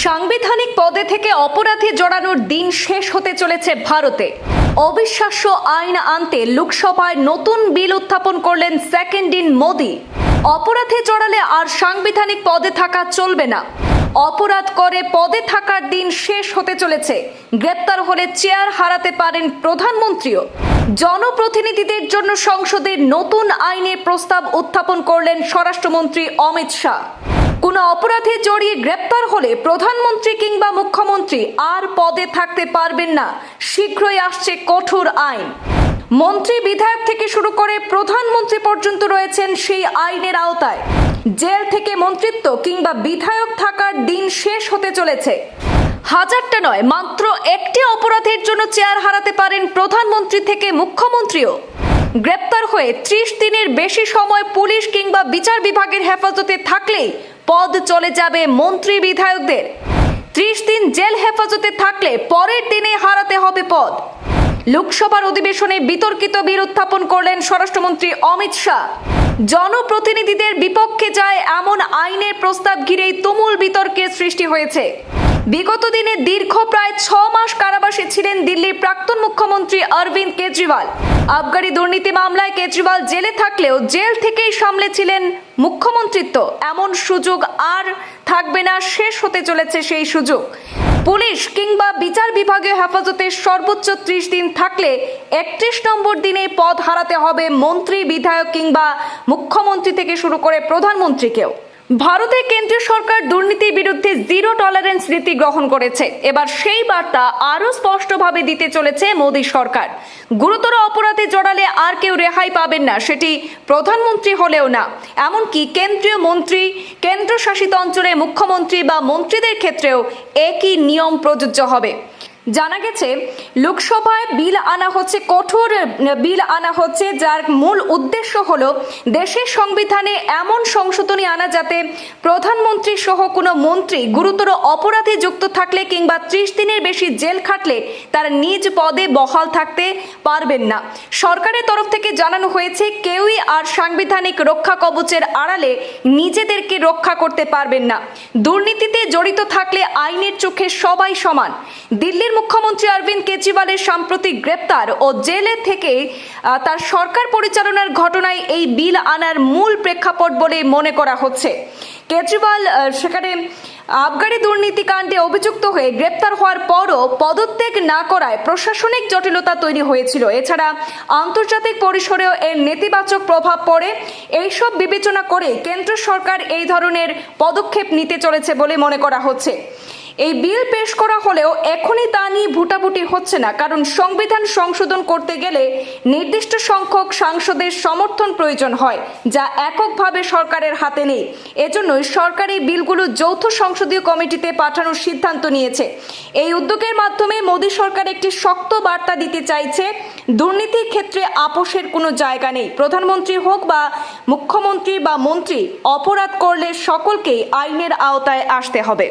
সাংবিধানিক পদে থেকে অপরাধী জড়ানোর দিন শেষ হতে চলেছে ভারতে। অবিশ্বাস্য আইন আনতে লোকসভায় নতুন বিল উত্থাপন করলেন সেকেন্ড ইন মোদি। অপরাধে জড়ালে আর সাংবিধানিক পদে থাকা চলবে না। অপরাধ করে পদে থাকার দিন শেষ হতে চলেছে। গ্রেপ্তার হলে চেয়ার হারাতে পারেন প্রধানমন্ত্রীও। জনপ্রতিনিধিদের জন্য সংসদের নতুন আইনের প্রস্তাব উত্থাপন করলেন স্বরাষ্ট্রমন্ত্রী অমিত শাহ। কোনো অপরাধে জড়িয়ে গ্রেপ্তার হলে প্রধানমন্ত্রী কিংবা মুখ্যমন্ত্রী আর পদে থাকতে পারবেন না। শীঘ্রই আসছে কঠোর আইন। মন্ত্রী বিধায়ক থেকে শুরু করে প্রধানমন্ত্রী পর্যন্ত রয়েছেন সেই আইনের আওতায়। জেল থেকে মন্ত্রিত্ব কিংবা বিধায়ক থাকার দিন শেষ হতে চলেছে। হাজারটা নয়, মাত্র একটি অপরাধের জন্য চেয়ার হারাতে পারেন প্রধানমন্ত্রী থেকে মুখ্যমন্ত্রীও। গ্রেপ্তার হয়ে ত্রিশ দিনের বেশি সময় পুলিশ কিংবা বিচার বিভাগের হেফাজতে থাকলেই পদ চলে যাবে মন্ত্রী বিধায়কদের। ত্রিশ দিন জেল হেফাজতে থাকলে পরের দিনে হারাতে হবে পদ। লোকসভার অধিবেশনে বিতর্কিত বিল উত্থাপন করলেন স্বরাষ্ট্রমন্ত্রী অমিত শাহ। জনপ্রতিনিধিদের বিপক্ষে যায় এমন আইনের প্রস্তাব ঘিরেই তুমুল বিতর্কের সৃষ্টি হয়েছে। বিগত দিনে দীর্ঘ প্রায় ছ মাস কারাবাসে ছিলেন দিল্লির প্রাক্তন মুখ্যমন্ত্রী অরবিন্দ কেজরিওয়াল। আবগারি দুর্নীতি মামলায় কেজরিওয়াল জেলে থাকলেও জেল থেকেই সামলেছিলেন মুখ্যমন্ত্রিত্ব। এমন সুযোগ আর থাকবে না, শেষ হতে চলেছে সেই সুযোগ। পুলিশ কিংবা বিচার বিভাগীয় হেফাজতে সর্বোচ্চ ত্রিশ দিন থাকলে একত্রিশ নম্বর দিনে পদ হারাতে হবে মন্ত্রী, বিধায়ক কিংবা মুখ্যমন্ত্রী থেকে শুরু করে প্রধানমন্ত্রীকেও। ভারতের কেন্দ্রীয় সরকার দুর্নীতির বিরুদ্ধে জিরো টলারেন্স নীতি গ্রহণ করেছে। এবার সেই বার্তা আরও স্পষ্টভাবে দিতে চলেছে মোদী সরকার। গুরুতর অপরাধে জড়ালে আর কেউ রেহাই পাবেন না, সেটি প্রধানমন্ত্রী হলেও না। এমনকি কেন্দ্রীয় মন্ত্রী, কেন্দ্রশাসিত অঞ্চলের মুখ্যমন্ত্রী বা মন্ত্রীদের ক্ষেত্রেও একই নিয়ম প্রযোজ্য হবে। জানা গেছে, লোকসভায় বিল আনা হচ্ছে কঠোর, বিল আনা হচ্ছে যার মূল উদ্দেশ্য হলো দেশের সংবিধানে এমন সংশোধনী আনা যাতে প্রধানমন্ত্রী সহ কোনো মন্ত্রী গুরুতর অপরাধে যুক্ত থাকলে কিংবা ত্রিশ দিনের বেশি জেল খাটলে তারা নিজ পদে বহাল থাকতে পারবেন না। সরকারের তরফ থেকে জানানো হয়েছে, কেউই আর সাংবিধানিক রক্ষা কবচের আড়ালে নিজেদেরকে রক্ষা করতে পারবেন না। দুর্নীতিতে জড়িত থাকলে আইনের চোখে সবাই সমান। দিল্লির মুখ্যমন্ত্রী অরবিন্দ কেজরিওয়ালের সাম্প্রতিক গ্রেপ্তার ও জেলে থেকে তার সরকার পরিচালনার ঘটনায় এই বিল আনার মূল প্রেক্ষাপট বলে মনে করা হচ্ছে। কেজরিওয়াল সেখানে আবগারি দুর্নীতি কাণ্ডে অভিযুক্ত হয়ে গ্রেপ্তার হওয়ার পরও পদত্যাগ না করায় প্রশাসনিক জটিলতা তৈরি হয়েছিল। এছাড়া আন্তর্জাতিক পরিসরেও এর নেতিবাচক প্রভাব পড়ে। এইসব বিবেচনা করে কেন্দ্র সরকার এই ধরনের পদক্ষেপ নিতে চলেছে বলে মনে করা হচ্ছে। এই বিল পেশ করা হলেও এখনই তা নিয়ে ভুটাভুটি হচ্ছে না, কারণ সংবিধান সংশোধন করতে গেলে নির্দিষ্ট সংখ্যক সাংসদের সমর্থন প্রয়োজন হয়, যা এককভাবে সরকারের হাতে নেই। এজন্যই সরকার এই বিলগুলো যৌথ সংসদীয় কমিটিতে পাঠানোর সিদ্ধান্ত নিয়েছে। এই উদ্যোগের মাধ্যমে মোদী সরকার একটি শক্ত বার্তা দিতে চাইছে, দুর্নীতির ক্ষেত্রে আপোষের কোনো জায়গা নেই। প্রধানমন্ত্রী হোক বা মুখ্যমন্ত্রী বা মন্ত্রী, অপরাধ করলে সকলকেই আইনের আওতায় আসতে হবে।